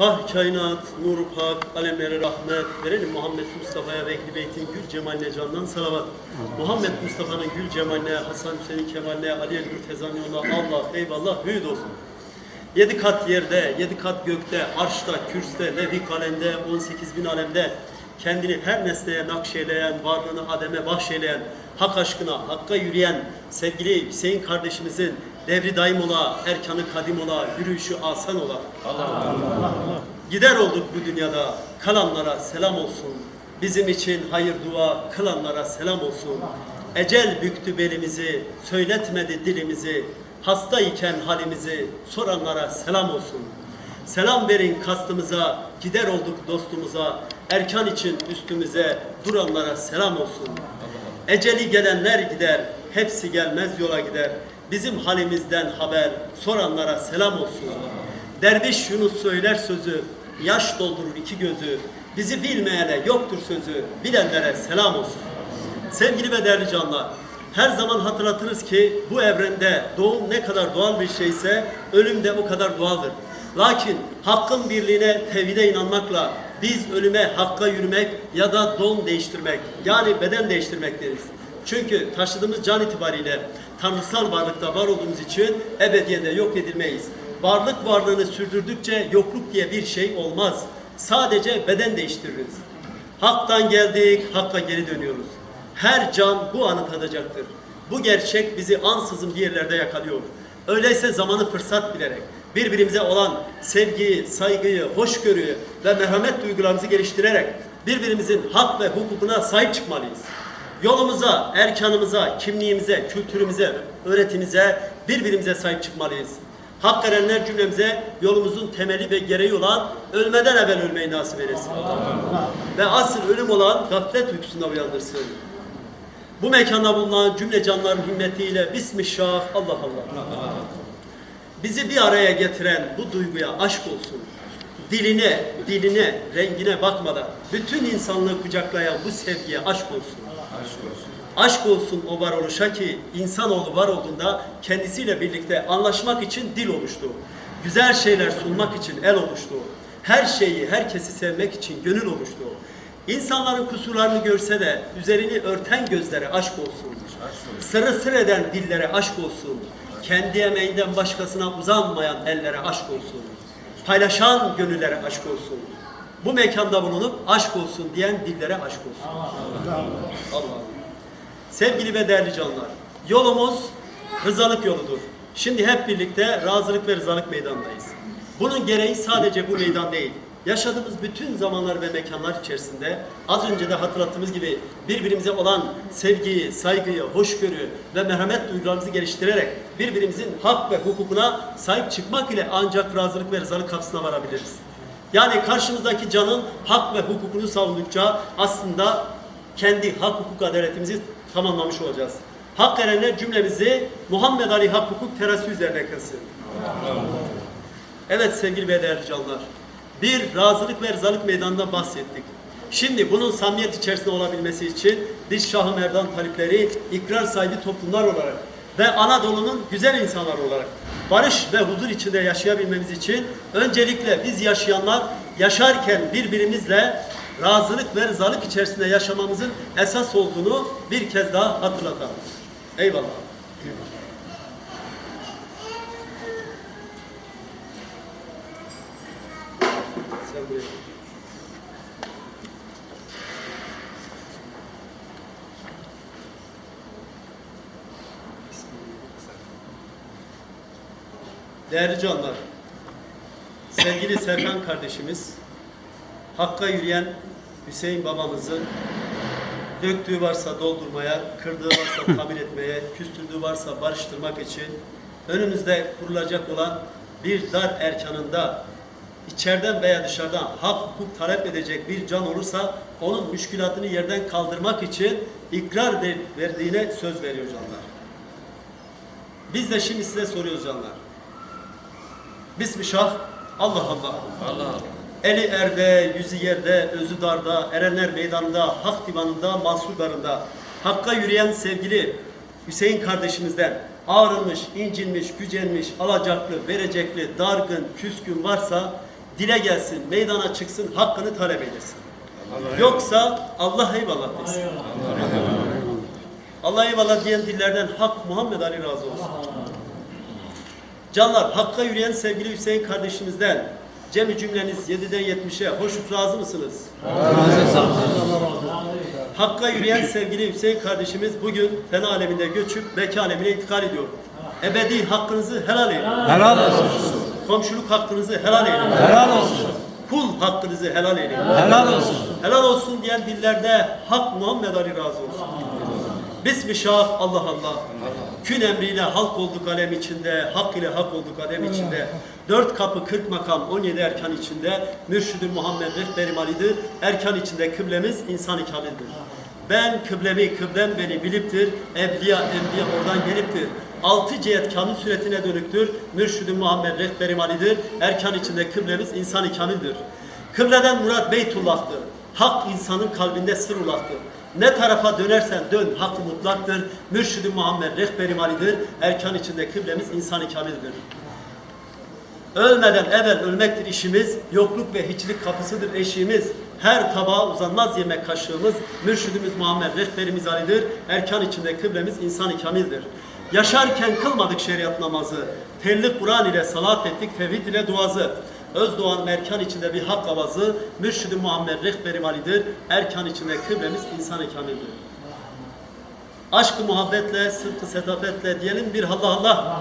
Ah kainat, nur pak, alemlere rahmet, verelim Muhammed Mustafa'ya ve Ehli Beyt'in gül cemaline candan salavat. Muhammed Mustafa'nın gül cemaline, Hasan Hüseyin Kemal'ine, Ali El Mürteza'nın yoluna Allah, eyvallah, hüyd olsun. Yedi kat yerde, yedi kat gökte, arşta, kürste, levi kalemde, 18 bin alemde, kendini her nesneye nakşeyleyen, varlığını ademe bahşeyleyen, hak aşkına, hakka yürüyen sevgili Hüseyin kardeşimizin devri daim ola, erkanı kadim ola, yürüyüşü asan ola. Gider olduk bu dünyada, kalanlara selam olsun. Bizim için hayır dua, kılanlara selam olsun. Ecel büktü belimizi, söyletmedi dilimizi. Hasta iken halimizi soranlara selam olsun. Selam verin kastımıza, gider olduk dostumuza. Erkan için üstümüze duranlara selam olsun. Eceli gelenler gider, hepsi gelmez yola gider. Bizim halimizden haber soranlara selam olsun. Derviş Yunus söyler sözü, yaş doldurur iki gözü. Bizi bilmeyene yoktur sözü, bilenlere selam olsun. Sevgili ve değerli canlar, her zaman hatırlatırız ki bu evrende doğum ne kadar doğal bir şeyse ölüm de o kadar doğaldır. Lakin hakkın birliğine, tevhide inanmakla biz ölüme, hakka yürümek ya da don değiştirmek yani beden değiştirmek deriz. Çünkü taşıdığımız can itibariyle tanrısal varlıkta var olduğumuz için ebediyede yok edilmeyiz. Varlık varlığını sürdürdükçe yokluk diye bir şey olmaz. Sadece beden değiştiririz. Hak'tan geldik, Hakk'a geri dönüyoruz. Her can bu anı tadacaktır. Bu gerçek bizi ansızın bir yerlerde yakalıyor. Öyleyse zamanı fırsat bilerek birbirimize olan sevgiyi, saygıyı, hoşgörüyü ve merhamet duygularımızı geliştirerek birbirimizin hak ve hukukuna sahip çıkmalıyız. Yolumuza, erkanımıza, kimliğimize, kültürümüze, öğretimize, birbirimize sahip çıkmalıyız. Hak erenler cümlemize yolumuzun temeli ve gereği olan ölmeden evvel ölmeyi nasip eylesin. Ve asıl ölüm olan gaflet uykusunda uyandırsın. Bu mekanda bulunan cümle canların himmetiyle Bismillah Allah Allah. Bizi bir araya getiren bu duyguya aşk olsun. Diline, diline, rengine bakmadan bütün insanlığı kucaklayan bu sevgiye aşk olsun. Aşk olsun o varoluşa ki insanoğlu var olduğunda kendisiyle birlikte anlaşmak için dil oluştu. Güzel şeyler sunmak için el oluştu. Her şeyi, herkesi sevmek için gönül oluştu. İnsanların kusurlarını görse de üzerini örten gözlere aşk olsun. Sırı sır eden dillere aşk olsun. Kendi emeğinden başkasına uzanmayan ellere aşk olsun. Paylaşan gönüllere aşk olsun. Bu mekanda bulunup aşk olsun diyen dillere aşk olsun. Allah. Sevgili ve değerli canlar, yolumuz rızalık yoludur. Şimdi hep birlikte razılık ve rızalık meydanındayız. Bunun gereği sadece bu meydan değil. Yaşadığımız bütün zamanlar ve mekanlar içerisinde az önce de hatırlattığımız gibi birbirimize olan sevgiyi, saygıyı, hoşgörü ve merhamet duygularımızı geliştirerek birbirimizin hak ve hukukuna sahip çıkmak ile ancak razılık ve rızalık kapısına varabiliriz. Yani karşımızdaki canın hak ve hukukunu savundukça aslında kendi hak hukuk adaletimizi tamamlamış olacağız. Hak erenler cümlemizi Muhammed Ali hak hukuk terası üzerine kılsın. Evet sevgili ve değerli canlar. Bir razılık ve rızalık meydanında bahsettik. Şimdi bunun samimiyet içerisinde olabilmesi için biz Şah-ı Merdan talipleri ikrar sahibi toplumlar olarak ve Anadolu'nun güzel insanlar olarak barış ve huzur içinde yaşayabilmemiz için öncelikle biz yaşayanlar yaşarken birbirimizle razılık ve rızalık içerisinde yaşamamızın esas olduğunu bir kez daha hatırlatalım. Eyvallah. Sen buraya. Değerli canlar, sevgili Serkan kardeşimiz, Hakka yürüyen Hüseyin babamızın döktüğü varsa doldurmaya, kırdığı varsa tamir etmeye, küstürdüğü varsa barıştırmak için önümüzde kurulacak olan bir dar erkanında içeriden veya dışarıdan hak hukuk talep edecek bir can olursa onun müşkülatını yerden kaldırmak için ikrar verdiğine söz veriyor canlar. Biz de şimdi size soruyoruz canlar. Bismillah, Allah Allah. Allah Eli erde, yüzü yerde, özü darda, erenler meydanında, hak divanında, mahsur darında, hakka yürüyen sevgili Hüseyin kardeşimizden ağrınmış, incinmiş, gücenmiş, alacaklı, verecekli, dargın, küskün varsa dile gelsin, meydana çıksın, hakkını talep eylesin. Yoksa Allah eyvallah desin. Allah eyvallah diyen dillerden Hak Muhammed Ali razı olsun. Canlar, Hakk'a yürüyen sevgili Hüseyin kardeşimizden Cemi cümleniz 7'den 70'e hoşnut razı mısınız? Hakk'a yürüyen sevgili Hüseyin kardeşimiz bugün fena aleminde göçüp beka alemine intikal ediyor. Ebedi hakkınızı helal edin. Helal olsun. Komşuluk hakkınızı helal edin. Helal olsun. Kul hakkınızı helal edin. Helal olsun. Helal olsun diyen dillerde Hak Muhammed Ali razı olsun. Bismillah Allah Allah. Kün emriyle halk olduk alem içinde, hak ile hak olduk alem içinde. Dört kapı, kırk makam, on yedi erkan içinde. Mürşidü Muhammed rehberim Ali'dir. Erkan içinde kıblemiz insan-ı kamildir. Ben kıblemi, kıblem beni biliptir. Evliya, enbiya oradan geliptir. Altı cihet kamil suretine dönüktür. Mürşidü Muhammed rehberim Ali'dir. Erkan içinde kıblemiz insan-ı kamildir. Kıbleden murat Beytullah'tır. Hak insanın kalbinde sır ulaktır. Ne tarafa dönersen dön hak mutlaktır. Mürşid-i Muhammed rehberim Ali'dir. Erkan içinde kıblemiz insan-ı kamildir. Ölmeden evvel ölmektir işimiz. Yokluk ve hiçlik kapısıdır eşiğimiz. Her tabağa uzanmaz yemek kaşığımız. Mürşidimiz Muhammed rehberimiz Ali'dir. Erkan içinde kıblemiz insan-ı kamildir. Yaşarken kılmadık şeriat namazı. Telli Kur'an ile salat ettik, tevhid ile duazı. Özdoğan Merkan içinde bir hak avazı. Mürşid-i Muhammed rehberim Ali'dir. Erkan içinde kıblemiz insan-ı kamildir. Aşkı muhabbetle, sıdkı sedafetle diyelim bir Allah Allah.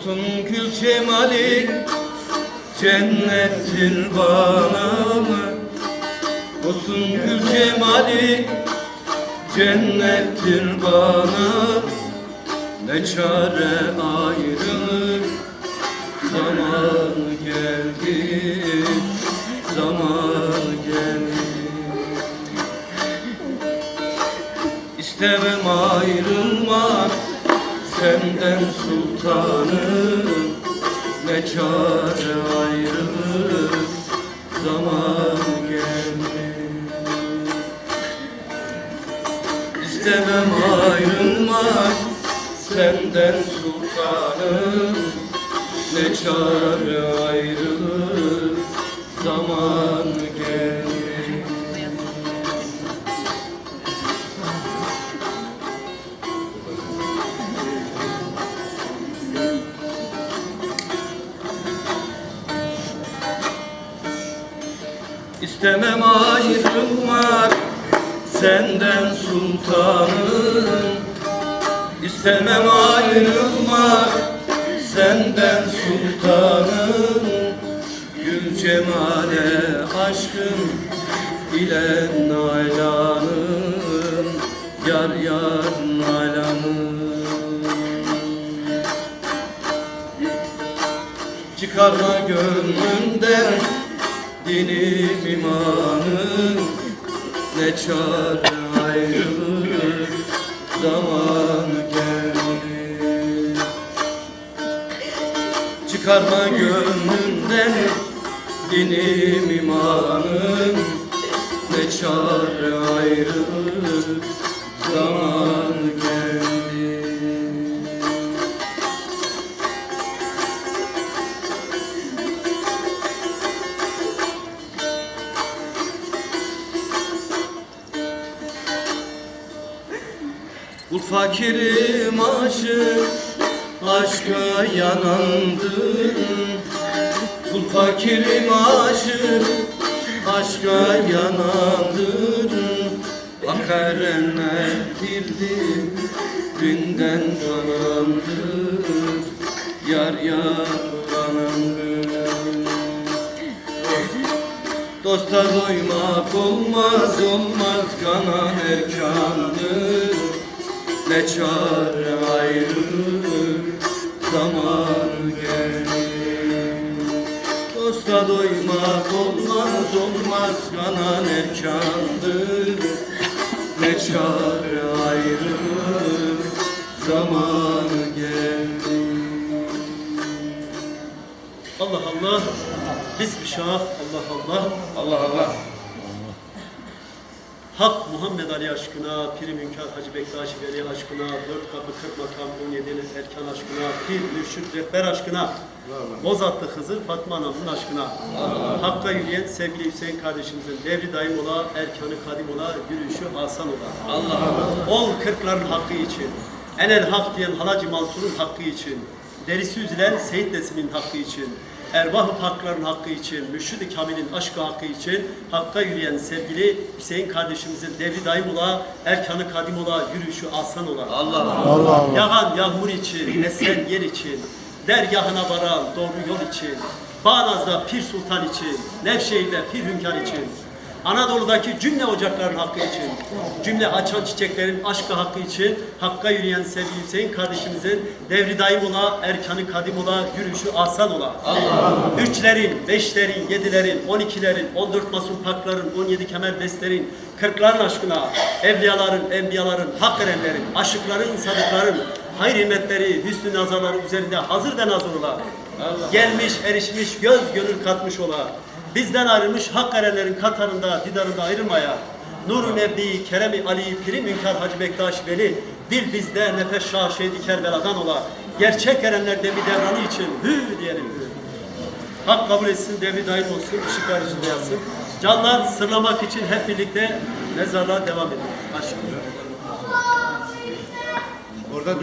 Dostum gül cemali cennettir bana mı? Dostum gül cemali cennettir bana Ne çare ayrılır zaman geldi zaman geldi İstemem ayrılmak senden sultanım Ne çare ayrılık zaman geldi İstemem ayrılmak senden sultanım Ne çare ayrılık zaman geldi İstemem ayrılmak senden sultanım. İstemem ayrılmak senden sultanım. Gül cemale aşkın ile nalanım. Yar yar nalanım. Çıkarma gönlümden dinim imanım Ne çare ayrılır? Zaman geldi. Çıkarma gönlümden dinim imanım Ne çare ayrılır? Zaman geldi Bu fakirim aşık aşka yanandır Bu fakirim aşık aşka yanandır Bak erenler girdi dünden kanandır Yar yar kanandır Dosta doymak olmaz olmaz kanan erkandır Ne çare ayrılık zaman gelir Dosta doymak olmaz olmaz kanan erkandır Ne çare ayrılık zaman gelir Allah Allah. Bismillah. Allah Allah. Allah Allah Hak Muhammed Ali aşkına, Piri Münker Hacı Bektaş Veli aşkına, dört kapı kırk makam, on yedi erkan aşkına, Pir Mürşid Rehber aşkına, Bozatlı Hızır Fatma Anam'ın aşkına, Hakka yürüyen sevgili Hüseyin kardeşimizin devri daim ola, erkanı kadim ola, yürüyüşü asan ola. Allah Allah. Ol kırkların hakkı için, enel hak diyen Halacı Mansur'un hakkı için, derisi üzülen Seyit Nesin'in hakkı için, ervah-ı hakların hakkı için, Mürşid-i Kamil'in aşkı hakkı için, hakka yürüyen sevgili Hüseyin kardeşimizin devri daim ola, erkanı kadim ola, yürüyüşü asan ola. Allah Allah Allah. Yağan yağmur için, esen yer için, dergahına varan doğru yol için, Bağnaz'da Pir Sultan için, Nevşehir'de Pir Hünkar için, Anadolu'daki cümle ocakların hakkı için, cümle açan çiçeklerin aşkı hakkı için, Hakka yürüyen sevgili Hüseyin kardeşimizin devri daim ola, erkanı kadim ola, yürüyüşü asan ola. Üçlerin, beşlerin, yedilerin, on ikilerin, on dört masum pakların, on yedi kemer beslerin, kırkların aşkına, evliyaların, enbiyaların, hak erenlerin, aşıkların, sadıkların, hayır himmetleri, hüsnü nazarları üzerinde hazır ve nazır ola. Gelmiş, erişmiş, göz gönül katmış ola. Bizden ayrılmış hak erenlerin katarında, didarında ayrılmaya. Nur-u Nebbi, Kerem-i Ali, Piri Münker Hacı Bektaş Veli, dil bizde nefes şah şehidi Kerbela'dan ola. Gerçek erenler demi devranı için hü diyelim hü. Hak kabul etsin, devri daim olsun, ışıklar içinde yatsın. Canlar sırlamak için hep birlikte mezarlığa devam edin. Aşkım. Orada